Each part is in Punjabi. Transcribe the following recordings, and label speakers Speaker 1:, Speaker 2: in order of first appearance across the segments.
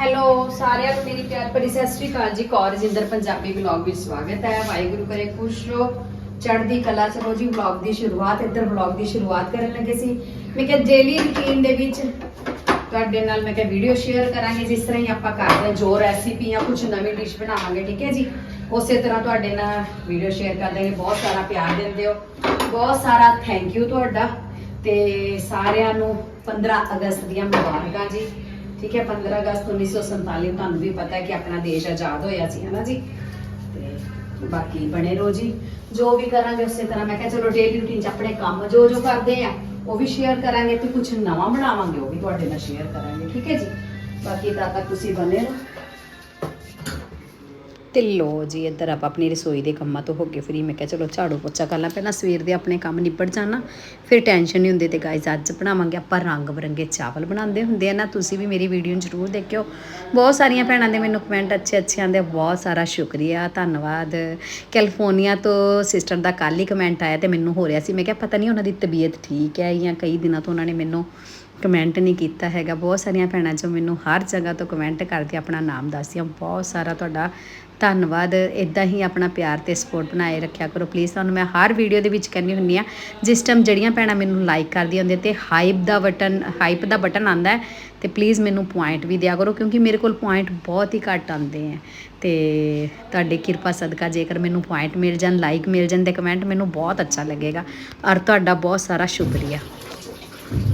Speaker 1: ਹੈਲੋ ਸਾਰਿਆਂ ਨੂੰ ਮੇਰੀ ਪਿਆਰ ਭਰੀ ਸਤਿ ਸ਼੍ਰੀ ਅਕਾਲ ਜੀ। ਕੌਰ ਜਿੰਦਰ, ਪੰਜਾਬੀ ਵਲੌਗ ਵਿੱਚ ਸਵਾਗਤ ਹੈ। ਵਾਹਿਗੁਰੂ ਕਰੇ ਖੁਸ਼ ਰਹੋ। ਚੜ੍ਹਦੀ ਕਲਾ ਚਲੋ ਜੀ। ਵਲੌਗ ਦੀ ਸ਼ੁਰੂਆਤ, ਇੱਧਰ ਵਲੌਗ ਦੀ ਸ਼ੁਰੂਆਤ ਕਰਨ ਲੱਗੇ ਸੀ। ਮੈਂ ਕਿਹਾ ਡੇਲੀ ਰੁਟੀਨ ਦੇ ਵਿੱਚ ਤੁਹਾਡੇ ਨਾਲ ਮੈਂ ਕਿਹਾ ਵੀਡੀਓ ਸ਼ੇਅਰ ਕਰਾਂਗੇ। ਜਿਸ ਤਰ੍ਹਾਂ ਹੀ ਆਪਾਂ ਕਰਦੇ ਹਾਂ ਜੋ ਰੈਸਿਪੀ ਜਾਂ ਕੁਝ ਨਵੀਂ ਡਿਸ਼ ਬਣਾਵਾਂਗੇ, ਠੀਕ ਹੈ ਜੀ? ਉਸੇ ਤਰ੍ਹਾਂ ਤੁਹਾਡੇ ਨਾਲ ਵੀਡੀਓ ਸ਼ੇਅਰ ਕਰਦੇ ਹਾਂ ਬਹੁਤ ਸਾਰਾ ਪਿਆਰ ਦਿੰਦੇ ਹੋ। ਬਹੁਤ ਸਾਰਾ ਥੈਂਕ ਯੂ ਤੁਹਾਡਾ। ਤੇ ਸਾਰਿਆਂ ਨੂੰ 15 ਅਗਸਤ ਦੀਆਂ ਮੁਬਾਰਕਾਂ ਜੀ। ਠੀਕ ਹੈ 15 ਅਗਸਤ 1947 ਤੁਹਾਨੂੰ ਵੀ ਪਤਾ ਹੈ ਕਿ ਆਪਣਾ ਦੇਸ਼ ਆਜ਼ਾਦ ਹੋਇਆ ਸੀ ਹੈ ਨਾ ਜੀ? ਤੇ ਬਾਕੀ ਬਣੇ ਰਹੋ ਜੀ। ਜੋ ਵੀ ਕਰਾਂਗੇ ਉਸੇ ਤਰ੍ਹਾਂ, ਮੈਂ ਕਿਹਾ ਚਲੋ ਡੇਲੀ ਰੂਟੀਨ ਚ ਆਪਣੇ ਕੰਮ ਜੋ ਜੋ ਕਰਦੇ ਆ, ਉਹ ਵੀ ਸ਼ੇਅਰ ਕਰਾਂਗੇ ਤੇ ਕੁਝ ਨਵਾਂ ਬਣਾਵਾਂਗੇ, ਉਹ ਵੀ ਤੁਹਾਡੇ ਨਾਲ ਸ਼ੇਅਰ ਕਰਾਂਗੇ, ਠੀਕ ਹੈ ਜੀ? ਬਾਕੀ ਤਦ ਤੱਕ ਤੁਸੀਂ ਬਣੇ ਰਹੋ। ਤੇ ਲੋ ਜੀ, ਇੱਧਰ ਆਪਾਂ ਆਪਣੀ ਰਸੋਈ ਦੇ ਕੰਮਾਂ ਤੋਂ ਹੋ ਕੇ ਫਰੀ ਮੈਂ ਕਿਹਾ ਚਲੋ ਝਾੜੂ ਪੋਚਾ ਕਰ ਲਾਂ, ਪਹਿਲਾਂ ਸਵੇਰ ਦੇ ਆਪਣੇ ਕੰਮ ਨਿਬੜ ਜਾਣਾ ਫਿਰ ਟੈਨਸ਼ਨ ਨਹੀਂ ਹੁੰਦੀ ਤੇ ਗਾਇਜ਼ ਅੱਜ ਬਣਾਵਾਂਗੇ ਆਪਾਂ ਰੰਗ ਬਰੰਗੇ ਚਾਵਲ ਬਣਾਉਂਦੇ ਹੁੰਦੇ ਆ ਨਾ। ਤੁਸੀਂ ਵੀ ਮੇਰੀ ਵੀਡੀਓ ਨੂੰ ਜ਼ਰੂਰ ਦੇਖਿਓ। ਬਹੁਤ ਸਾਰੀਆਂ ਭੈਣਾਂ ਦੇ ਮੈਨੂੰ ਕਮੈਂਟ ਅੱਛੇ ਅੱਛੇ ਆਉਂਦੇ ਬਹੁਤ ਸਾਰਾ ਸ਼ੁਕਰੀਆ, ਧੰਨਵਾਦ। ਕੈਲੀਫੋਰਨੀਆ ਤੋਂ ਸਿਸਟਰ ਦਾ ਕੱਲ੍ਹ ਹੀ ਕਮੈਂਟ ਆਇਆ ਤੇ ਮੈਨੂੰ ਹੋ ਰਿਹਾ ਸੀ। ਮੈਂ ਕਿਹਾ ਪਤਾ ਨਹੀਂ ਉਹਨਾਂ ਦੀ ਤਬੀਅਤ ਠੀਕ ਹੈ ਜਾਂ ਕਈ ਦਿਨਾਂ ਤੋਂ ਉਹਨਾਂ ਨੇ ਮੈਨੂੰ ਕਮੈਂਟ ਨਹੀਂ ਕੀਤਾ ਹੈਗਾ। ਬਹੁਤ ਸਾਰੀਆਂ ਭੈਣਾਂ ਜੋ ਮੈਨੂੰ ਹਰ ਜਗ੍ਹਾ ਤੋਂ ਕਮੈਂਟ ਕਰਦੀ ਆਪਣਾ ਨਾਮ ਦੱਸਦੀਆਂ ਬਹੁਤ ਸਾਰਾ ਤੁਹਾਡਾ ਧੰਨਵਾਦ। ਇਦਾਂ ਹੀ ਆਪਣਾ ਪਿਆਰ ਤੇ ਸਪੋਰਟ ਬਣਾਏ ਰੱਖਿਆ ਕਰੋ। ਪਲੀਜ਼ ਤੁਹਾਨੂੰ ਮੈਂ ਹਰ ਵੀਡੀਓ ਦੇ ਵਿੱਚ ਕਹਿੰਦੀ ਹੁੰਦੀ ਆ ਜਿਸ ਟਾਈਮ ਜਿਹੜੀਆਂ ਭੈਣਾਂ ਮੈਨੂੰ ਲਾਈਕ ਕਰਦੀਆਂ ਹੁੰਦੀਆਂ ਤੇ ਹਾਈਪ ਦਾ ਬਟਨ ਹਾਈਪ ਦਾ ਬਟਨ ਆਂਦਾ ਹੈ, ਤੇ ਪਲੀਜ਼ ਮੈਨੂੰ ਪੁਆਇੰਟ ਵੀ ਦਿਆ ਕਰੋ, ਕਿਉਂਕਿ ਮੇਰੇ ਕੋਲ ਪੁਆਇੰਟ ਬਹੁਤ ਹੀ ਘੱਟ ਆਉਂਦੇ ਆ ਤੇ ਤੁਹਾਡੇ ਕਿਰਪਾ ਸਦਕਾ ਜੇਕਰ ਮੈਨੂੰ ਪੁਆਇੰਟ ਮਿਲ ਜਾਣ ਲਾਈਕ ਮਿਲ ਜਾਣ ਤੇ ਕਮੈਂਟ ਮੈਨੂੰ ਬਹੁਤ ਅੱਛਾ ਲੱਗੇਗਾ। ਔਰ ਤੁਹਾਡਾ ਬਹੁਤ ਸਾਰਾ ਸ਼ੁਕਰੀਆ।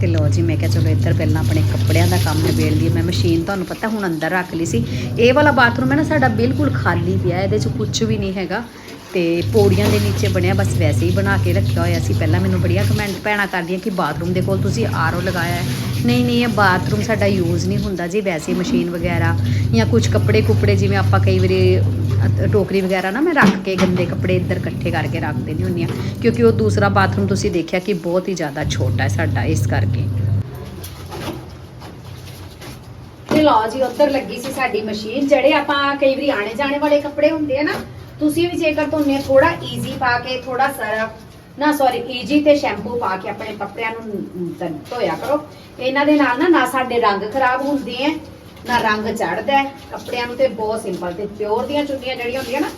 Speaker 1: ਤੇ ਲੋ ਜੀ, ਮੈਂ ਕਿਹਾ ਚਲੋ ਇੱਧਰ ਪਹਿਲਾਂ ਆਪਣੇ ਕੱਪੜਿਆਂ ਦਾ ਕੰਮ ਨਿਬੇੜ ਲਈਏ। ਮੈਂ ਮਸ਼ੀਨ ਤੁਹਾਨੂੰ ਪਤਾ ਹੁਣ ਅੰਦਰ ਰੱਖ ਲਈ ਸੀ। ਇਹ ਵਾਲਾ ਬਾਥਰੂਮ ਹੈ ਨਾ, ਸਾਡਾ ਬਿਲਕੁਲ ਖਾਲੀ ਪਿਆ, ਇਹਦੇ 'ਚ ਕੁਝ ਵੀ ਨਹੀਂ ਹੈਗਾ। ਤੇ ਪੌੜੀਆਂ ਦੇ ਨੀਚੇ ਬਣਿਆ, ਬਸ ਵੈਸੇ ਹੀ ਬਣਾ ਕੇ ਰੱਖਿਆ ਹੋਇਆ ਸੀ। ਪਹਿਲਾਂ ਮੈਨੂੰ ਬੜੀਆਂ ਕਮੈਂਟ ਭੈਣਾਂ ਕਰਦੀਆਂ ਕਿ ਬਾਥਰੂਮ ਦੇ ਕੋਲ ਤੁਸੀਂ ਆਰਓ ਲਗਾਇਆ ਹੈ। ਨਹੀਂ ਨਹੀਂ, ਇਹ ਬਾਥਰੂਮ ਸਾਡਾ ਯੂਜ਼ ਨਹੀਂ ਹੁੰਦਾ ਜੀ। ਵੈਸੇ ਮਸ਼ੀਨ ਵਗੈਰਾ ਜਾਂ ਕੁਝ ਕੱਪੜੇ ਕੁਪੜੇ ਜਿਵੇਂ ਆਪਾਂ ਕਈ ਵਾਰੀ ਟੋਕਰੀ ਵਗੈਰਾ ਨਾ ਮੈਂ ਰੱਖ ਕੇ ਗੰਦੇ ਕੱਪੜੇ ਇੱਧਰ ਇਕੱਠੇ ਕਰਕੇ ਰੱਖ ਦਿੰਦੀ ਹੁੰਦੀ ਆ ਕਿਉਂਕਿ ਉਹ ਦੂਸਰਾ ਬਾਥਰੂਮ ਤੁਸੀਂ ਦੇਖਿਆ ਕਿ ਬਹੁਤ ਹੀ ਜ਼ਿਆਦਾ ਛੋਟਾ ਹੈ ਸਾਡਾ ਇਸ ਕਰਕੇ। ਤੇ ਲਓ ਜੀ, ਉੱਧਰ ਲੱਗੀ ਸੀ ਸਾਡੀ ਮਸ਼ੀਨ। ਜਿਹੜੇ ਆਪਾਂ ਕਈ ਵਾਰੀ ਆਣੇ ਜਾਣੇ ਵਾਲੇ ਕੱਪੜੇ ਹੁੰਦੇ ਆ ਨਾ ਤੁਸੀਂ ਵੀ ਜੇਕਰ ਧੋਨੇ ਥੋੜਾ ਈਜ਼ੀ ਪਾ ਕੇ ਥੋੜਾ ਸਰਫ ਨਾ ਸੌਰੀ ਈਜੀ ਤੇ ਸ਼ੈਂਪੂ ਪਾ ਕੇ ਆਪਣੇ ਕੱਪੜਿਆਂ ਨੂੰ ਧੋਇਆ ਕਰੋ। ਇਹਨਾਂ ਦੇ ਨਾਲ ਨਾ ਨਾ ਸਾਡੇ ਰੰਗ ਖਰਾਬ ਹੁੰਦੇ ਆ ਨਾ ਰੰਗ ਚੜਦਾ ਕੱਪੜਿਆਂ ਨੂੰ ਤੇ ਬਹੁਤ ਸਿੰਪਲ ਤੇ ਪਿਓਰ ਦੀਆਂ ਚੁੰਨੀਆਂ ਜਿਹੜੀਆਂ ਹੁੰਦੀਆਂ ਨਾ,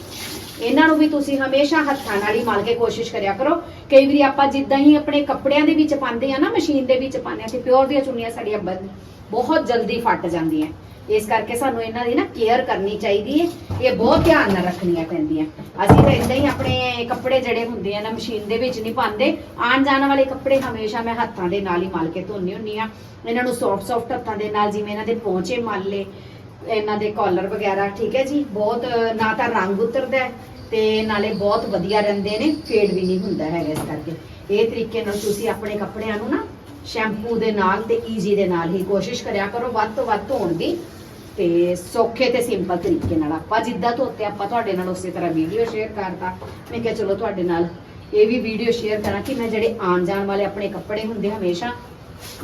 Speaker 1: ਇਹਨਾਂ ਨੂੰ ਵੀ ਤੁਸੀਂ ਹਮੇਸ਼ਾ ਹੱਥਾਂ ਨਾਲ ਹੀ ਮਲ ਕੇ ਕੋਸ਼ਿਸ਼ ਕਰਿਆ ਕਰੋ। ਕਈ ਵਾਰੀ ਆਪਾਂ ਜਿੱਦਾਂ ਹੀ ਆਪਣੇ ਕੱਪੜਿਆਂ ਦੇ ਵਿੱਚ ਪਾਉਂਦੇ ਆ ਨਾ, ਮਸ਼ੀਨ ਦੇ ਵਿੱਚ ਪਾਉਂਦੇ ਆ, ਤੇ ਪਿਓਰ ਦੀਆਂ ਚੁੰਨੀਆਂ ਸਾਡੀਆਂ ਬਹੁਤ ਜਲਦੀ ਫਟ ਜਾਂਦੀਆਂ। ਇਸ ਕਰਕੇ ਸਾਨੂੰ ਇਹਨਾਂ ਦੀ ਨਾ ਕੇਅਰ ਕਰਨੀ ਚਾਹੀਦੀ ਹੈ। ਇਹ ਬਹੁਤ ਧਿਆਨ ਨਾਲ ਰੱਖਣੀਆਂ ਪੈਂਦੀਆਂ। ਅਸੀਂ ਤਾਂ ਇਦਾਂ ਹੀ ਆਪਣੇ ਕੱਪੜੇ ਜਿਹੜੇ ਹੁੰਦੇ ਆ ਨਾ, ਮਸ਼ੀਨ ਦੇ ਵਿੱਚ ਨਹੀਂ ਪਾਉਂਦੇ। ਆਣ ਜਾਣ ਵਾਲੇ ਕੱਪੜੇ ਹਮੇਸ਼ਾ ਮੈਂ ਹੱਥਾਂ ਦੇ ਨਾਲ ਹੀ ਮਲ ਕੇ ਧੋਣੀ ਹੁੰਨੀ ਆ ਇਹਨਾਂ ਨੂੰ ਸੌਫਟ ਸੌਫਟ ਹੱਥਾਂ ਦੇ ਨਾਲ ਜਿਵੇਂ ਇਹਨਾਂ ਦੇ ਪੌਂਚੇ ਮਲ ਲੇ ਇਹਨਾਂ ਦੇ ਕਾਲਰ ਵਗੈਰਾ, ਠੀਕ ਹੈ ਜੀ? ਬਹੁਤ, ਨਾ ਤਾਂ ਰੰਗ ਉਤਰਦਾ ਤੇ ਨਾਲੇ ਬਹੁਤ ਵਧੀਆ ਰਹਿੰਦੇ ਨੇ ਫੇਡ ਵੀ ਨਹੀਂ ਹੁੰਦਾ ਹੈਗਾ ਇਸ ਕਰਕੇ। ਇਹ ਤਰੀਕੇ ਨਾਲ ਤੁਸੀਂ ਆਪਣੇ ਕੱਪੜਿਆਂ ਨੂੰ ਨਾ ਸ਼ੈਂਪੂ ਦੇ ਨਾਲ ਤੇ ਈਜ਼ੀ ਦੇ ਨਾਲ ਹੀ ਕੋਸ਼ਿਸ਼ ਕਰਿਆ ਕਰੋ। ਵੱਧ ਤੋਂ ਵੱਧ ਧੋਣ ਦੀ ਤੇ ਸੌਖੇ ਤੇ ਸਿੰਪਲ ਤਰੀਕੇ ਨਾਲ ਆਪਾਂ ਜਿੱਦਾਂ ਧੋਤੇ, ਆਪਾਂ ਤੁਹਾਡੇ ਨਾਲ ਉਸੇ ਤਰ੍ਹਾਂ ਵੀਡੀਓ ਸ਼ੇਅਰ ਕਰਤਾ। ਮੈਂ ਕਿਹਾ ਚਲੋ ਤੁਹਾਡੇ ਨਾਲ ਇਹ ਵੀ ਵੀਡੀਓ ਸ਼ੇਅਰ ਕਰਾਂ ਕਿ ਮੈਂ ਜਿਹੜੇ ਆਉਣ ਜਾਣ ਵਾਲੇ ਆਪਣੇ ਕੱਪੜੇ ਹੁੰਦੇ ਹਮੇਸ਼ਾ,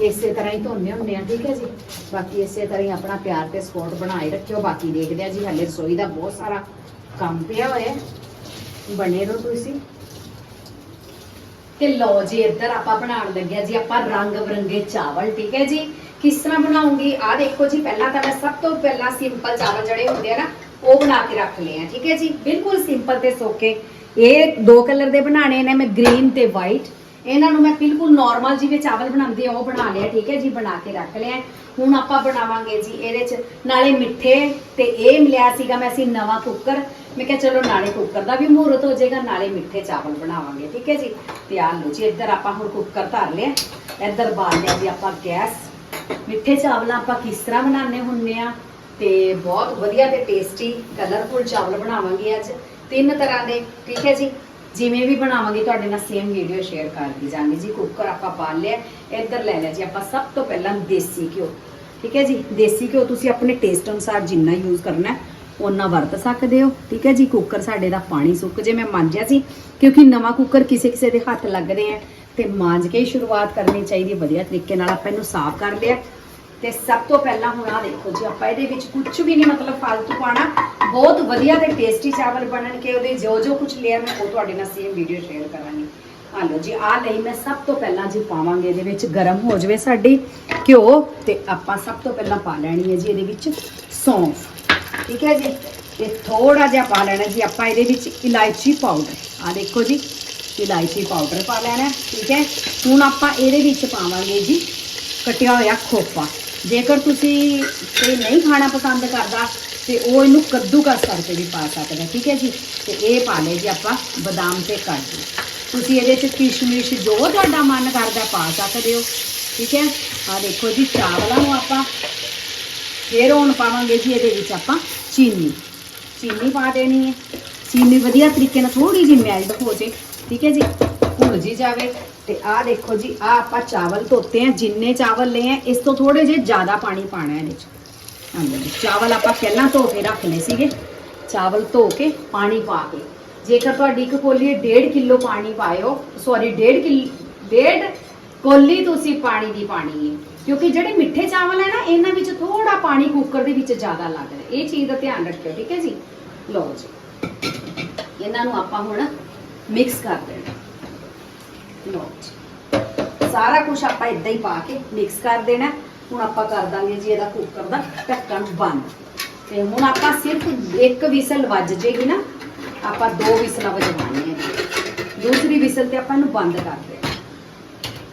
Speaker 1: ਇਸੇ ਤਰ੍ਹਾਂ ਹੀ ਧੋਨੇ ਹੁੰਦੇ ਆ, ਠੀਕ ਹੈ ਜੀ? ਬਾਕੀ ਇਸੇ ਤਰ੍ਹਾਂ ਹੀ ਆਪਣਾ ਪਿਆਰ ਤੇ ਸਪੋਰਟ ਬਣਾਏ ਰੱਖਿਓ। ਬਾਕੀ ਦੇਖਦੇ ਆ ਜੀ, ਹਲੇ ਰਸੋਈ ਦਾ ਬਹੁਤ ਸਾਰਾ ਕੰਮ ਪਿਆ ਹੋਇਆ ਬਣੇ ਰਹੋ ਤੁਸੀਂ। ਤੇ ਲਓ ਜੀ, ਇੱਧਰ ਆਪਾਂ ਬਣਾਉਣ ਲੱਗਿਆ ਜੀ, ਆਪਾਂ ਰੰਗ ਬਰੰਗੇ ਚਾਵਲ, ਠੀਕ ਹੈ ਜੀ? ਕਿਸ ਤਰ੍ਹਾਂ ਬਣਾਉਂਗੀ? ਆ ਦੇਖੋ ਜੀ, ਪਹਿਲਾਂ ਤਾਂ ਮੈਂ ਸਭ ਤੋਂ ਪਹਿਲਾਂ ਸਿੰਪਲ ਚਾਵਲ ਜਿਹੜੇ ਹੁੰਦੇ ਆ ਨਾ, ਉਹ ਬਣਾ ਕੇ ਰੱਖ ਲਏ ਆ, ਠੀਕ ਹੈ ਜੀ? ਬਿਲਕੁਲ ਸਿੰਪਲ ਤੇ ਸੋਕੇ ਇਹ ਦੋ ਕਲਰ ਦੇ ਬਣਾਣੇ ਨੇ, ਮੈਂ ਗ੍ਰੀਨ ਤੇ ਵਾਈਟ ਇਹਨਾਂ ਨੂੰ ਮੈਂ ਬਿਲਕੁਲ ਨਾਰਮਲ ਜਿਵੇਂ ਚਾਵਲ ਬਣਾਉਂਦੇ ਆ, ਉਹ ਬਣਾ ਲਿਆ, ਠੀਕ ਹੈ ਜੀ? ਬਣਾ ਕੇ ਰੱਖ ਲਿਆ। ਹੁਣ ਆਪਾਂ ਬਣਾਵਾਂਗੇ ਜੀ ਇਹਦੇ ਚ, ਨਾਲੇ ਮਿੱਠੇ ਤੇ ਇਹ ਮਿਲਿਆ ਸੀਗਾ ਮੈਂ ਅਸੀਂ ਨਵਾਂ ਕੁੱਕਰ। ਮੈਂ ਕਿਹਾ ਚਲੋ ਨਾਲੇ ਕੁੱਕਰ ਦਾ ਵੀ ਮਹੂਰਤ ਹੋ ਜਾਏਗਾ, ਨਾਲੇ ਮਿੱਠੇ ਚਾਵਲ ਬਣਾਵਾਂਗੇ, ਠੀਕ ਹੈ ਜੀ? ਤੇ ਆ ਲਓ ਜੀ, ਇੱਧਰ ਆਪਾਂ ਹੁਣ ਕੁੱਕਰ ਧਰ ਲਿਆ। ਇੱਧਰ ਬਾਲ ਲਿਆ ਜੀ ਆਪਾਂ ਗੈਸ। ਮਿੱਠੇ ਚਾਵਲਾਂ ਆਪਾਂ ਕਿਸ ਤਰ੍ਹਾਂ ਬਣਾਉਂਦੇ ਹੁੰਨੇ ਆ ਤੇ ਬਹੁਤ ਵਧੀਆ ਤੇ ਟੇਸਟੀ ਕਲਰਫੁਲ ਚਾਵਲ ਬਣਾਵਾਂਗੇ ਅੱਜ। ਤਿੰਨ ਤਰ੍ਹਾਂ ਦੇ, ਠੀਕ ਹੈ ਜੀ? ਜਿਵੇਂ ਵੀ ਬਣਾਵਾਂਗੇ, ਤੁਹਾਡੇ ਨਾਲ ਸੇਮ ਵੀਡੀਓ ਸ਼ੇਅਰ ਕਰਦੀ ਜਾਵਾਂਗੇ ਜੀ। ਕੁੱਕਰ ਆਪਾਂ ਪਾਲ ਲਿਆ, ਇੱਧਰ ਲੈ ਲਿਆ ਜੀ। ਆਪਾਂ ਸਭ ਤੋਂ ਪਹਿਲਾਂ ਦੇਸੀ ਘਿਓ, ਠੀਕ ਹੈ ਜੀ? ਦੇਸੀ ਘਿਓ ਤੁਸੀਂ ਆਪਣੇ ਟੇਸਟ ਅਨੁਸਾਰ ਜਿੰਨਾ ਯੂਜ਼ ਕਰਨਾ ਹੈ ਉਹਨਾਂ ਵਰਤ ਸਕਦੇ ਹੋ, ਠੀਕ ਹੈ ਜੀ? ਕੁੱਕਰ ਸਾਡੇ ਦਾ ਪਾਣੀ ਸੁੱਕ ਜੇ, ਮੈਂ ਮਾਂਜਿਆ ਸੀ, ਕਿਉਂਕਿ ਨਵਾਂ ਕੁੱਕਰ ਕਿਸੇ ਕਿਸੇ ਦੇ ਹੱਥ ਲੱਗਦੇ ਆ। ਤੇ ਮਾਂਜ ਕੇ ਹੀ ਸ਼ੁਰੂਆਤ ਕਰਨੀ ਚਾਹੀਦੀ ਹੈ। ਵਧੀਆ ਤਰੀਕੇ ਨਾਲ ਆਪਾਂ ਇਹਨੂੰ ਸਾਫ਼ ਕਰ ਲਿਆ। ਤੇ ਸਭ ਤੋਂ ਪਹਿਲਾਂ ਹੁਣ ਆ ਦੇਖੋ ਜੀ, ਆਪਾਂ ਇਹਦੇ ਵਿੱਚ ਕੁਝ ਵੀ ਨਹੀਂ ਮਤਲਬ ਫालतू ਪਾਣਾ ਬਹੁਤ ਵਧੀਆ ਤੇ ਟੇਸਟੀ ਚਾਵਲ ਬਣਨਗੇ ਉਹਦੇ ਜੋ ਜੋ ਕੁਝ ਲਿਆ ਮੈਂ ਉਹ ਤੁਹਾਡੇ ਨਾਲ ਸੇਮ ਵੀਡੀਓ ਸ਼ੇਅਰ ਕਰਾਂਗੀ। ਆ ਲਓ ਜੀ ਆ ਲਈ ਮੈਂ ਸਭ ਤੋਂ ਪਹਿਲਾਂ ਜੀ ਪਾਵਾਂਗੇ ਇਹਦੇ ਵਿੱਚ ਗਰਮ ਹੋ ਜਵੇ ਸਾਡੀ ਘਿਓ ਤੇ ਆਪਾਂ ਸਭ ਤੋਂ ਪਹਿਲਾਂ ਪਾ ਲੈਣੀ ਹੈ ਜੀ ਇਹਦੇ ਵਿੱਚ ਸੌਂਫ। ਠੀਕ ਹੈ ਜੀ? ਤੇ ਥੋੜਾ ਜਿਹਾ ਪਾ ਲੈਣਾ ਜੀ ਆਪਾਂ ਇਹਦੇ ਵਿੱਚ ਇਲਾਇਚੀ ਪਾਊਡਰ ਆ ਦੇਖੋ ਜੀ ਇਲਾਇਚੀ ਪਾਊਡਰ ਪਾ ਲੈਣਾ, ਠੀਕ ਹੈ? ਹੁਣ ਆਪਾਂ ਇਹਦੇ ਵਿੱਚ ਪਾਵਾਂਗੇ ਜੀ ਕਟਿਆ ਹੋਇਆ ਖੋਪਾ। ਜੇਕਰ ਤੁਸੀਂ ਕੋਈ ਨਹੀਂ ਖਾਣਾ ਪਸੰਦ ਕਰਦਾ, ਤੇ ਉਹ ਇਹਨੂੰ ਕੱਦੂਕਸ ਕਰਕੇ ਵੀ ਪਾ ਸਕਦਾ ਠੀਕ ਹੈ ਜੀ? ਤੇ ਇਹ ਪਾ ਲਏ ਜੀ ਆਪਾਂ ਬਦਾਮ ਤੇ ਕਾਜੂ। ਤੁਸੀਂ ਇਹਦੇ ਚ ਕਿਸ਼ਮਿਸ਼ ਜੋ ਤੁਹਾਡਾ ਮਨ ਕਰਦਾ ਪਾ ਸਕਦੇ ਹੋ, ਠੀਕ ਹੈ? ਆ ਦੇਖੋ ਜੀ, ਚਾਵਲਾਂ ਨੂੰ ਆਪਾਂ ਫਿਰ ਹੁਣ ਪਾਵਾਂਗੇ ਜੀ ਇਹਦੇ ਵਿੱਚ ਆਪਾਂ ਚੀਨੀ। ਚੀਨੀ ਪਾ ਦੇਣੀ ਹੈ। ਚੀਨੀ ਵਧੀਆ ਤਰੀਕੇ ਨਾਲ ਥੋੜੀ ਜਿਹੀ ਮੈਲਟ ਹੋ ਜੇ। ਠੀਕ ਹੈ ਜੀ? ਭੁੱਲ ਜੀ ਜਾਵੇ ਤੇ ਆਹ ਦੇਖੋ ਜੀ, ਆਹ ਆਪਾਂ ਚਾਵਲ ਧੋਤੇ ਆ, ਜਿੰਨੇ ਚਾਵਲ ਲਏ ਆ, ਇਸ ਤੋਂ ਥੋੜੇ ਜਿਹੇ ਜ਼ਿਆਦਾ ਪਾਣੀ ਪਾਣਾ ਇਹਦੇ ਚ। ਹਾਂਜੀ, ਚਾਵਲ ਆਪਾਂ ਪਹਿਲਾਂ ਧੋ ਕੇ ਰੱਖ ਲਏ ਸੀਗੇ। ਚਾਵਲ ਧੋ ਕੇ ਪਾਣੀ ਪਾ ਕੇ। ਜੇਕਰ ਤੁਹਾਡੀ ਇੱਕ ਕੋਲੀ 1.5 ਕਿਲੋ ਪਾਣੀ ਪਾਇਓ ਸੌਰੀ 1.5 ਕਿਲੋ 1.5 ਕੋਲੀ ਤੁਸੀਂ ਪਾਣੀ ਦੀ ਪਾਣੀ ਹੈ। ਕਿਉਂਕਿ ਜਿਹੜੇ ਮਿੱਠੇ ਚਾਵਲ ਹੈ ਨਾ, ਇਹਨਾਂ ਵਿੱਚ ਥੋੜਾ ਪਾਣੀ ਕੁੱਕਰ ਦੇ ਵਿੱਚ ਜ਼ਿਆਦਾ ਲੱਗਦਾ ਇਹ ਚੀਜ਼ ਦਾ ਧਿਆਨ ਰੱਖਿਓ, ਠੀਕ ਹੈ ਜੀ? ਲਓ ਜੀ। ਇਹਨਾਂ ਨੂੰ ਆਪਾਂ ਹੁਣ ਮਿਕਸ ਕਰ ਦੇਣਾ। ਲਓ ਸਾਰਾ ਕੁਝ ਆਪਾਂ ਇਦਾਂ ਹੀ ਪਾ ਕੇ ਮਿਕਸ ਕਰ ਦੇਣਾ। ਹੁਣ ਆਪਾਂ ਕਰ ਦਾਂਗੇ ਜੀ ਇਹਦਾ ਕੁੱਕਰ ਦਾ ਢੱਕਣ ਬੰਦ। ਤੇ ਹੁਣ ਆਪਾਂ ਸਿਰਫ ਇੱਕ ਵਿਸਲ ਵੱਜ ਜੇਗੀ ਨਾ, ਆਪਾਂ ਦੋ ਵਿਸਲਾਂ ਵਜਵਾਉਣੀਆਂ ਜੀ। ਦੂਸਰੀ ਵਿਸਲ ਤੇ ਆਪਾਂ ਇਹਨੂੰ ਬੰਦ ਕਰ ਦੇਣਾ।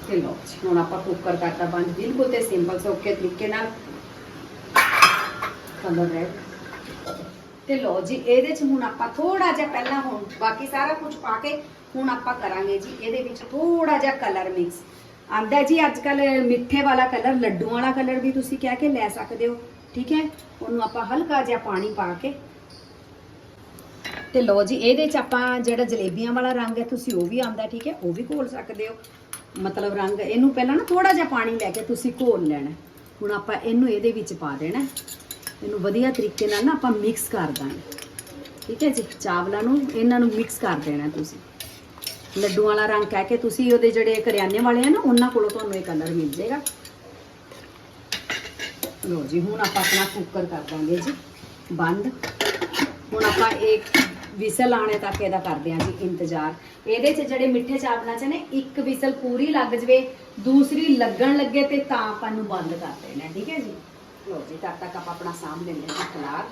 Speaker 1: ਤੇ ਲਓ ਹੁਣ ਆਪਾਂ ਕੁੱਕਰ ਕਰਤਾ ਬੰਦ ਬਿਲਕੁਲ ਤੇ ਸਿੰਪਲ ਸੌਖੇ ਤਰੀਕੇ ਨਾਲ। ਕਲਰ ਰੈਡ ਤੇ ਲਓ ਜੀ, ਇਹਦੇ ਚ ਹੁਣ ਆਪਾਂ ਥੋੜਾ ਜਿਹਾ ਪਹਿਲਾਂ ਹੁਣ ਬਾਕੀ ਸਾਰਾ ਕੁਝ ਪਾ ਕੇ ਹੁਣ ਆਪਾਂ ਕਰਾਂਗੇ ਜੀ, ਇਹਦੇ ਵਿੱਚ ਥੋੜਾ ਜਿਹਾ ਕਲਰ ਮਿਕਸ ਆਂਦਾ ਜੀ ਅੱਜ ਕੱਲ ਮਿੱਠੇ ਵਾਲਾ ਕਲਰ ਲੱਡੂਆਂ ਵਾਲਾ ਕਲਰ ਵੀ ਤੁਸੀਂ ਕਹਿ ਕੇ ਲੈ ਸਕਦੇ ਹੋ, ਠੀਕ ਹੈ? ਉਹਨੂੰ ਆਪਾਂ ਹਲਕਾ ਜਿਹਾ ਪਾਣੀ ਪਾ ਕੇ। ਤੇ ਲਓ ਜੀ, ਇਹਦੇ ਚ ਆਪਾਂ ਜਿਹੜਾ ਜਲੇਬੀਆਂ ਵਾਲਾ ਰੰਗ ਹੈ, ਤੁਸੀਂ ਉਹ ਵੀ ਆਂਦਾ, ਠੀਕ ਹੈ? ਉਹ ਵੀ ਘੋਲ ਸਕਦੇ ਹੋ। ਮਤਲਬ ਰੰਗ, ਇਹਨੂੰ ਪਹਿਲਾਂ ਨਾ ਥੋੜਾ ਜਿਹਾ ਪਾਣੀ ਲੈ ਕੇ ਤੁਸੀਂ ਘੋਲ ਲੈਣਾ। ਹੁਣ ਆਪਾਂ ਇਹਨੂੰ ਇਹਦੇ ਵਿੱਚ ਪਾ ਦੇਣਾ। ਇਹਨੂੰ ਵਧੀਆ ਤਰੀਕੇ ਨਾਲ ਨਾ ਆਪਾਂ ਮਿਕਸ ਕਰ ਦਾਂਗੇ। ਠੀਕ ਹੈ ਜੀ? ਚਾਵਲਾਂ ਨੂੰ, ਇਹਨਾਂ ਨੂੰ ਮਿਕਸ ਕਰ ਦੇਣਾ ਤੁਸੀਂ। ਲੱਡੂ ਵਾਲਾ ਰੰਗ ਕਹਿ ਕੇ ਤੁਸੀਂ ਉਹਦੇ ਜਿਹੜੇ ਕਰਿਆਨੇ ਵਾਲੇ ਆ ਨਾ, ਉਹਨਾਂ ਕੋਲੋਂ ਤੁਹਾਨੂੰ ਇਹ ਕਲਰ ਮਿਲ ਜਾਏਗਾ। ਲੋ ਜੀ, ਹੁਣ ਆਪਾਂ ਆਪਣਾ ਕੁੱਕਰ ਕਰ ਦਾਂਗੇ ਜੀ। ਬੰਦ। ਹੁਣ ਆਪਾਂ ਇੱਕ ਵਿਸਲ ਆਣੇ ਤੱਕ ਇਹਦਾ ਕਰਦੇ ਹਾਂ ਜੀ ਇੰਤਜ਼ਾਰ। ਇਹਦੇ 'ਚ ਜਿਹੜੇ ਮਿੱਠੇ ਚਾਵਲਾਂ 'ਚ ਨੇ, ਇੱਕ ਵਿਸਲ ਪੂਰੀ ਲੱਗ ਜਵੇ, ਦੂਸਰੀ ਲੱਗਣ ਲੱਗੇ ਤੇ ਤਾਂ ਆਪਾਂ ਨੂੰ ਬੰਦ ਕਰ ਦੇਣਾ, ਠੀਕ ਹੈ ਜੀ? ਲੋ ਜੀ ਤਦ ਤੱਕ ਆਪਾਂ ਆਪਣਾ ਸਾਂਭ ਲੈਂਦੇ ਹਾਂ ਖਲਾਰ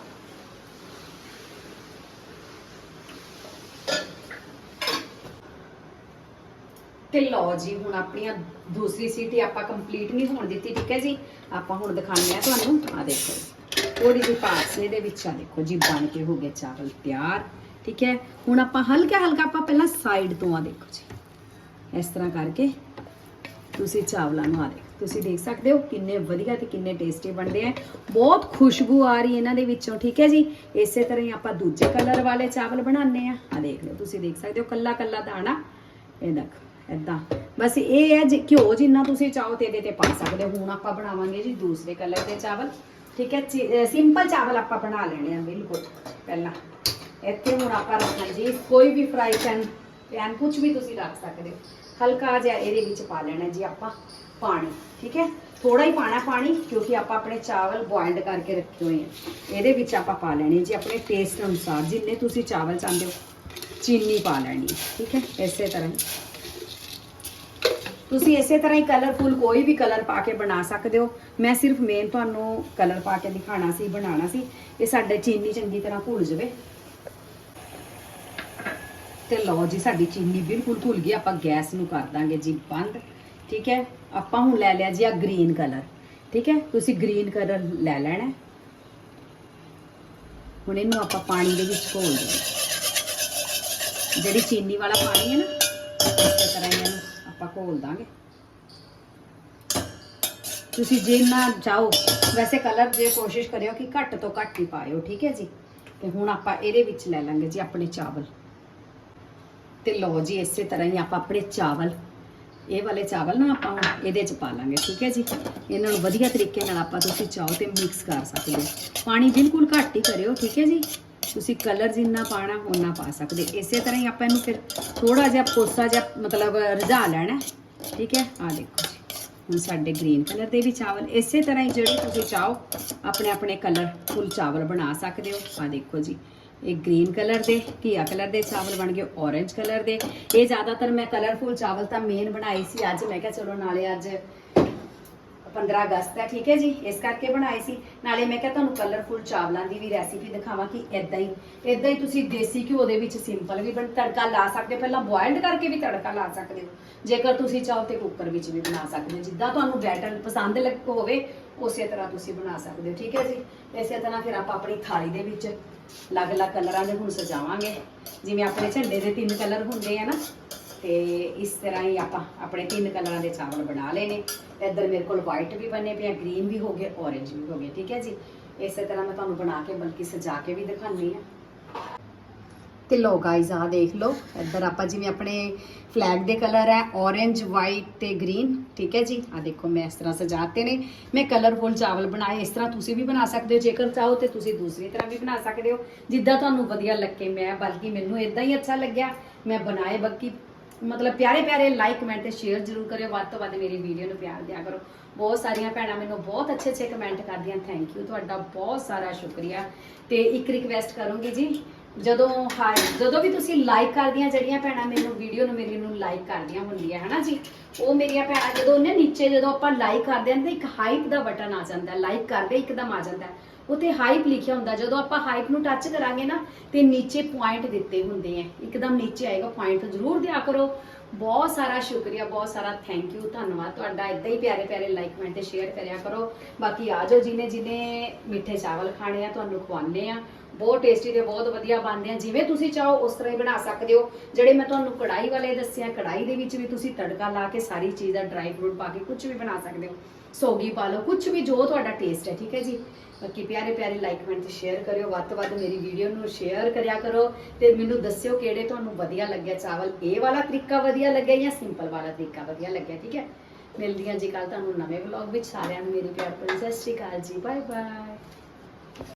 Speaker 1: ਤੇ ਲਓ ਜੀ ਹੁਣ ਆਪਣੀਆਂ ਦੂਸਰੀ ਸੀਟੀ ਆਪਾਂ ਕੰਪਲੀਟ ਨਹੀਂ ਹੋਣ ਦਿੱਤੀ ਠੀਕ ਹੈ ਜੀ ਆਪਾਂ ਹੁਣ ਦਿਖਾਉਂਦੇ ਆ ਤੁਹਾਨੂੰ ਆ ਦੇਖੋ ਥੋੜੀ ਜਿਹੀ ਪਾਸੇ ਦੇ ਵਿੱਚ ਆ ਦੇਖੋ ਜੀ ਬਣ ਕੇ ਹੋ ਗਏ ਚਾਵਲ ਤਿਆਰ ਠੀਕ ਹੈ ਹੁਣ ਆਪਾਂ ਹਲਕਾ ਹਲਕਾ ਆਪਾਂ ਪਹਿਲਾਂ ਸਾਈਡ ਤੋਂ ਆ ਦੇਖੋ ਜੀ ਇਸ ਤਰ੍ਹਾਂ ਕਰਕੇ ਤੁਸੀਂ ਚਾਵਲਾਂ ਨੂੰ ਆ ਤੁਸੀਂ ਦੇਖ ਸਕਦੇ ਹੋ ਕਿੰਨੇ ਵਧੀਆ ਤੇ ਕਿੰਨੇ ਟੇਸਟੀ ਬਣਦੇ ਆ। ਬਹੁਤ ਖੁਸ਼ਬੂ ਆ ਰਹੀ ਇਹਨਾਂ ਦੇ ਵਿੱਚੋਂ, ਠੀਕ ਹੈ ਜੀ? ਇਸੇ ਤਰ੍ਹਾਂ ਹੀ ਆਪਾਂ ਦੂਜੇ ਕਲਰ ਵਾਲੇ ਚਾਵਲ ਬਣਾਉਂਦੇ ਆ ਆ ਦੇਖ ਲਓ, ਤੁਸੀਂ ਦੇਖ ਸਕਦੇ ਹੋ ਕੱਲਾ ਕੱਲਾ ਦਾਣਾ। ਇਹ ਦੇਖ, ਏਦਾਂ। ਬਸ ਇਹ ਹੈ ਜੇ, ਘਿਓ ਜਿੰਨਾ ਤੁਸੀਂ ਚਾਹੋ ਤੇ ਇਹਦੇ ਤੇ ਪਾ ਸਕਦੇ ਹੋ। ਹੁਣ ਆਪਾਂ ਬਣਾਵਾਂਗੇ ਜੀ ਦੂਸਰੇ ਕਲਰ ਦੇ ਚਾਵਲ। ਠੀਕ ਹੈ ਸਿੰਪਲ ਚਾਵਲ ਆਪਾਂ ਬਣਾ ਲੈਣੇ ਆ ਬਿਲਕੁਲ। ਪਹਿਲਾਂ ਇੱਥੇ ਹੁਣ ਆਪਾਂ ਰੱਖਣਾ ਜੀ, ਕੋਈ ਵੀ ਫਰਾਈ ਪੈਨ ਪੈਨ ਕੁਝ ਵੀ ਤੁਸੀਂ ਰੱਖ ਸਕਦੇ ਹੋ। ਹਲਕਾ ਜਿਹਾ ਇਹਦੇ ਵਿੱਚ ਪਾ ਲੈਣਾ ਜੀ ਆਪਾਂ ਪਾਣੀ, ਠੀਕ ਹੈ? ਥੋੜਾ ਹੀ ਪਾਣਾ ਪਾਣੀ, ਕਿਉਂਕਿ ਆਪਾਂ ਆਪਣੇ ਚਾਵਲ ਬੋਇਲਡ ਕਰਕੇ ਰੱਖੇ ਹੋਏ ਆ। ਇਹਦੇ ਵਿੱਚ ਆਪਾਂ ਪਾ ਲੈਣੇ ਜੀ ਆਪਣੇ ਟੇਸਟ ਅਨੁਸਾਰ, ਜਿੰਨੇ ਤੁਸੀਂ ਚਾਵਲ ਚਾਹੁੰਦੇ ਹੋ, ਚੀਨੀ ਪਾ ਲੈਣੀ ਠੀਕ ਹੈ? ਇਸੇ ਤਰ੍ਹਾਂ ਹੀ। ਤੁਸੀਂ ਇਸੇ ਤਰ੍ਹਾਂ ਹੀ ਕਲਰਫੁਲ ਕੋਈ ਵੀ ਕਲਰ ਪਾ ਕੇ ਬਣਾ ਸਕਦੇ ਹੋ। ਮੈਂ ਸਿਰਫ ਮੇਨ ਤੁਹਾਨੂੰ ਕਲਰ ਪਾ ਕੇ ਦਿਖਾਣਾ ਸੀ, ਬਣਾਉਣਾ ਸੀ। ਇਹ ਸਾਡੇ ਚੀਨੀ ਚੰਗੀ ਤਰ੍ਹਾਂ ਭੁੱਲ ਜਾਵੇ। ਤੇ ਲਓ ਜੀ, ਸਾਡੀ ਚੀਨੀ ਬਿਲਕੁਲ ਘੁਲ ਗਈ, ਆਪਾਂ ਗੈਸ ਨੂੰ ਕਰ ਦਾਂਗੇ ਜੀ ਬੰਦ, ਠੀਕ ਹੈ? ਆਪਾਂ ਹੁਣ ਲੈ ਲਿਆ ਜੀ ਆ ਗ੍ਰੀਨ ਕਲਰ ਠੀਕ ਹੈ? ਤੁਸੀਂ ਗ੍ਰੀਨ ਕਲਰ ਲੈ ਲੈਣਾ ਹੁਣ ਇਹਨੂੰ ਆਪਾਂ ਪਾਣੀ ਦੇ ਵਿੱਚ ਘੋਲ ਦੇਣਾ ਜਿਹੜੀ ਚੀਨੀ ਵਾਲਾ ਪਾਣੀ ਹੈ ਨਾ, ਇਸੇ ਤਰ੍ਹਾਂ ਇਹਨੂੰ ਆਪਾਂ ਘੋਲ ਦਾਂਗੇ। ਤੁਸੀਂ ਜਿੰਨਾ ਚਾਹੋ, ਵੈਸੇ ਕਲਰ ਜੇ ਕੋਸ਼ਿਸ਼ ਕਰਿਓ ਕਿ ਘੱਟ ਤੋਂ ਘੱਟ ਹੀ ਪਾਇਓ, ਠੀਕ ਹੈ ਜੀ? ਤੇ ਹੁਣ ਆਪਾਂ ਇਹਦੇ ਵਿੱਚ ਲੈ ਲਾਂਗੇ ਜੀ ਆਪਣੇ ਚਾਵਲ। ਤੇ ਲਓ ਜੀ, ਇਸੇ ਤਰ੍ਹਾਂ ਹੀ ਆਪਾਂ ਆਪਣੇ ਚਾਵਲ, ਇਹ ਵਾਲੇ ਚਾਵਲ ਨਾ ਆਪਾਂ ਹੁਣ ਇਹਦੇ ਚ ਪਾ ਲਾਂਗੇ, ਠੀਕ ਹੈ ਜੀ? ਇਹਨਾਂ ਨੂੰ ਵਧੀਆ ਤਰੀਕੇ ਨਾਲ ਆਪਾਂ ਤੁਸੀਂ ਚਾਹੋ ਤੇ ਮਿਕਸ ਕਰ ਸਕਦੇ ਹੋ। ਪਾਣੀ ਬਿਲਕੁਲ ਘੱਟ ਹੀ ਕਰਿਓ, ਠੀਕ ਹੈ ਜੀ? ਤੁਸੀਂ ਕਲਰ ਜਿੰਨਾ ਪਾਣਾ, ਓਨਾ ਪਾ ਸਕਦੇ ਇਸੇ ਤਰ੍ਹਾਂ ਹੀ ਆਪਾਂ ਇਹਨੂੰ ਫਿਰ ਥੋੜਾ ਜਿਹਾ ਕੋਸਾ ਜਿਹਾ, ਮਤਲਬ ਰਝਾ ਲੈਣਾ ਠੀਕ ਹੈ? ਆ ਦੇਖੋ ਜੀ, ਹੁਣ ਸਾਡੇ ਗ੍ਰੀਨ ਕਲਰ ਦੇ ਵੀ ਚਾਵਲ, ਇਸੇ ਤਰ੍ਹਾਂ ਹੀ ਜਿਹੜੇ ਤੁਸੀਂ ਚਾਹੋ ਆਪਣੇ ਆਪਣੇ ਕਲਰ ਫੁੱਲ ਚਾਵਲ ਬਣਾ ਸਕਦੇ ਹੋ। ਆ ਦੇਖੋ ਜੀ ਇਹ ਗ੍ਰੀਨ ਕਲਰ ਦੇ, ਘੀਆ ਕਲਰ ਦੇ ਚਾਵਲ ਬਣ ਗਏ, orange ਕਲਰ ਦੇ। ਇਹ ਜ਼ਿਆਦਾਤਰ ਮੈਂ ਕਲਰਫੁਲ ਚਾਵਲ ਤਾਂ ਮੇਨ ਬਣਾਈ ਸੀ ਅੱਜ। ਮੈਂ ਕਿਹਾ ਚਲੋ ਨਾਲੇ ਅੱਜ 15 ਅਗਸਤ ਹੈ, ਠੀਕ ਹੈ ਜੀ? ਇਸ ਕਰਕੇ ਬਣਾਏ ਸੀ। ਨਾਲੇ ਮੈਂ ਕਿਹਾ ਤੁਹਾਨੂੰ ਕਲਰਫੁਲ ਚਾਵਲਾਂ ਦੀ ਵੀ ਰੈਸਿਪੀ ਦਿਖਾਵਾਂ ਕਿ ਇਦਾਂ ਹੀ ਇਦਾਂ ਹੀ ਤੁਸੀਂ ਦੇਸੀ ਘਿਓ ਦੇ ਵਿੱਚ ਸਿੰਪਲ ਵੀ ਬਣ, ਤੜਕਾ ਲਾ ਸਕਦੇ ਹੋ। ਪਹਿਲਾਂ ਬੋਇਲਡ ਕਰਕੇ ਵੀ ਤੜਕਾ ਲਾ ਸਕਦੇ ਹੋ। ਜੇਕਰ ਤੁਸੀਂ ਚਾਹੋ ਤੇ ਕੁੱਕਰ ਵਿੱਚ ਵੀ ਬਣਾ ਸਕਦੇ ਹੋ। ਜਿੱਦਾਂ ਤੁਹਾਨੂੰ ਬੈਟਰ ਪਸੰਦ ਲੱਗ ਹੋਵੇ, ਉਸੇ ਤਰ੍ਹਾਂ ਤੁਸੀਂ ਬਣਾ ਸਕਦੇ ਹੋ। ਠੀਕ ਹੈ ਜੀ? ਇਸੇ ਤਰ੍ਹਾਂ ਫਿਰ ਆਪਾਂ ਆਪਣੀ ਥਾਲੀ ਦੇ ਵਿੱਚ ਅਲੱਗ-ਅਲੱਗ ਕਲਰਾਂ ਦੇ ਹੁਣ ਸਜਾਵਾਂਗੇ। ਜਿਵੇਂ ਆਪਣੇ ਝੰਡੇ ਦੇ ਤਿੰਨ ਕਲਰ ਹੁੰਦੇ ਆ ਨਾ, ਤੇ ਇਸ ਤਰ੍ਹਾਂ ਹੀ ਆਪਾਂ ਆਪਣੇ ਤਿੰਨ ਕਲਰਾਂ ਦੇ ਚਾਵਲ ਬਣਾ ਲਏ ਨੇ। ਇੱਧਰ ਮੇਰੇ ਕੋਲ ਵਾਈਟ ਵੀ ਬਣੇ ਪਏ ਆ ਗ੍ਰੀਨ ਵੀ ਹੋ ਗਏ ਔਰੇਂਜ ਵੀ ਹੋ ਗਏ, ਠੀਕ ਹੈ ਜੀ? ਇਸੇ ਤਰ੍ਹਾਂ ਮੈਂ ਤੁਹਾਨੂੰ ਬਣਾ ਕੇ ਬਲਕਿ ਸਜਾ ਕੇ ਵੀ ਦਿਖਾਉਂਦੀ ਆ ਤੇ ਲੋ ਗਾਇਜ਼ ਆ ਦੇਖ ਲਓ। ਇੱਧਰ ਆਪਾਂ ਜਿਵੇਂ ਆਪਣੇ ਫਲੈਗ ਦੇ ਕਲਰ ਹੈ ਔਰੇਂਜ ਵਾਈਟ ਤੇ ਗ੍ਰੀਨ ਠੀਕ ਹੈ ਜੀ? ਆ ਦੇਖੋ, ਮੈਂ ਇਸ ਤਰ੍ਹਾਂ ਸਜਾਤੇ ਨੇ। ਮੈਂ ਕਲਰਫੁਲ ਚਾਵਲ ਬਣਾਏ, ਇਸ ਤਰ੍ਹਾਂ ਤੁਸੀਂ ਵੀ ਬਣਾ ਸਕਦੇ ਹੋ। ਜੇਕਰ ਚਾਹੋ ਤੇ ਤੁਸੀਂ ਦੂਸਰੀ ਤਰ੍ਹਾਂ ਵੀ ਬਣਾ ਸਕਦੇ ਹੋ। ਜਿੱਦਾਂ ਤੁਹਾਨੂੰ ਵਧੀਆ ਲੱਗੇ, ਮੈਂ ਬਲਕਿ ਮੈਨੂੰ ਇਦਾਂ ਹੀ ਅੱਛਾ ਲੱਗਿਆ। ਮੈਂ ਬਣਾਏ ਬਾਕੀ ਮਤਲਬ ਪਿਆਰੇ ਪਿਆਰੇ ਲਾਈਕ ਕਮੈਂਟ ਤੇ ਸ਼ੇਅਰ ਜ਼ਰੂਰ ਕਰਿਓ। ਵੱਧ ਤੋਂ ਵੱਧ ਮੇਰੀ ਵੀਡੀਓ ਨੂੰ ਪਿਆਰ ਦਿਆ ਕਰੋ। ਬਹੁਤ ਸਾਰੀਆਂ ਭੈਣਾਂ ਮੈਨੂੰ ਬਹੁਤ ਅੱਛੇ ਅੱਛੇ ਕਮੈਂਟ ਕਰਦੀਆਂ। ਥੈਂਕ ਯੂ ਤੁਹਾਡਾ ਬਹੁਤ ਸਾਰਾ ਸ਼ੁਕਰੀਆ। ਤੇ ਇੱਕ ਰਿਕਵੈਸਟ ਕਰੂੰਗੀ ਜੀ ਜਦੋਂ ਹਾਈ ਜਦੋਂ ਵੀ ਤੁਸੀਂ ਲਾਈਕ ਕਰਦੀਆਂ ਜਿਹੜੀਆਂ ਭੈਣਾਂ ਮੈਨੂੰ ਵੀਡੀਓ ਨੂੰ ਮੇਰੀ ਨੂੰ ਲਾਈਕ ਕਰਦੀਆਂ ਹੁੰਦੀਆਂ, ਹਨਾ ਜੀ? ਉਹ ਮੇਰੀਆਂ ਭੈਣਾਂ ਜਦੋਂ ਉਹਨੇ ਨੀਚੇ ਜਦੋਂ ਆਪਾਂ ਲਾਈਕ ਕਰਦੇ ਹਾਂ ਤਾਂ ਇੱਕ ਹਾਈਪ ਦਾ ਬਟਨ ਆ ਜਾਂਦਾ ਲਾਈਕ ਕਰਦੇ ਇੱਕਦਮ ਆ ਜਾਂਦਾ। ਉਤੇ ਹਾਈਪ ਲਿਖਿਆ ਹੁੰਦਾ, ਜਦੋਂ ਆਪਾਂ ਹਾਈਪ ਨੂੰ ਟੱਚ ਕਰਾਂਗੇ ਨਾ, ਤੇ ਨੀਚੇ ਪੁਆਇੰਟ ਦਿੱਤੇ ਹੁੰਦੇ ਆ। ਇੱਕਦਮ ਨੀਚੇ ਆਏਗਾ ਪੁਆਇੰਟ ਜ਼ਰੂਰ ਦਿਆ ਕਰੋ। ਬਹੁਤ ਸਾਰਾ ਸ਼ੁਕਰੀਆ, ਬਹੁਤ ਸਾਰਾ ਥੈਂਕ ਯੂ ਧੰਨਵਾਦ ਤੁਹਾਡਾ। ਇਦਾਂ ਹੀ ਪਿਆਰੇ ਪਿਆਰੇ ਲਾਈਕ ਕਮੈਂਟ ਤੇ ਸ਼ੇਅਰ ਕਰਿਆ ਕਰੋ। ਬਾਕੀ ਆ ਜਾਓ ਜਿਹਨੇ ਜਿਹਨੇ ਮਿੱਠੇ ਚਾਵਲ ਖਾਣੇ ਆ, ਤੁਹਾਨੂੰ ਖਵਾਉਂਦੇ ਆ। ਬਹੁਤ ਟੇਸਟੀ ਤੇ ਬਹੁਤ ਵਧੀਆ ਬਣਦੇ ਆ। ਜਿਵੇਂ ਤੁਸੀਂ ਚਾਹੋ ਉਸ ਤਰ੍ਹਾਂ ਹੀ ਬਣਾ ਸਕਦੇ ਹੋ। ਜਿਹੜੇ ਮੈਂ ਤੁਹਾਨੂੰ ਕੜਾਈ ਵਾਲੇ ਦੱਸਿਆ ਕੜਾਈ ਦੇ ਵਿੱਚ ਵੀ ਤੁਸੀਂ ਤੜਕਾ ਲਾ ਕੇ ਸਾਰੀ ਚੀਜ਼ ਦਾ ਡਰਾਈ ਫਰੂਟ ਪਾ ਕੇ ਕੁਝ ਵੀ ਬਣਾ ਸਕਦੇ ਹੋ। ਸੋਗੀ ਪਾ ਲਓ ਕੁਝ ਵੀ ਜੋ ਤੁਹਾਡਾ ਟੇਸਟ ਹੈ, ਠੀਕ ਹੈ ਜੀ? ਬਾਕੀ ਪਿਆਰੇ ਪਿਆਰੇ ਲਾਈਕ ਕਮੈਂਟ ਤੇ ਸ਼ੇਅਰ ਕਰਿਓ। ਵੱਧ ਤੋਂ ਵੱਧ ਮੇਰੀ ਵੀਡੀਓ ਨੂੰ ਸ਼ੇਅਰ ਕਰਿਆ ਕਰੋ ਤੇ ਮੈਨੂੰ ਦੱਸਿਓ ਕਿਹੜੇ ਤੁਹਾਨੂੰ ਵਧੀਆ ਲੱਗਿਆ ਚਾਵਲ। ਇਹ ਵਾਲਾ ਤਰੀਕਾ ਵਧੀਆ ਲੱਗਿਆ ਜਾਂ ਸਿੰਪਲ ਵਾਲਾ ਤਰੀਕਾ ਵਧੀਆ ਲੱਗਿਆ, ਠੀਕ ਹੈ? ਮਿਲਦੀਆਂ ਜੀ ਕੱਲ ਤੁਹਾਨੂੰ ਨਵੇਂ ਵਲੌਗ ਵਿੱਚ। ਸਾਰਿਆਂ ਨੂੰ ਮੇਰੀ ਪਿਆਰ ਭਰੀ ਸਤਿ ਸ਼੍ਰੀ ਅਕਾਲ ਜੀ। Bye bye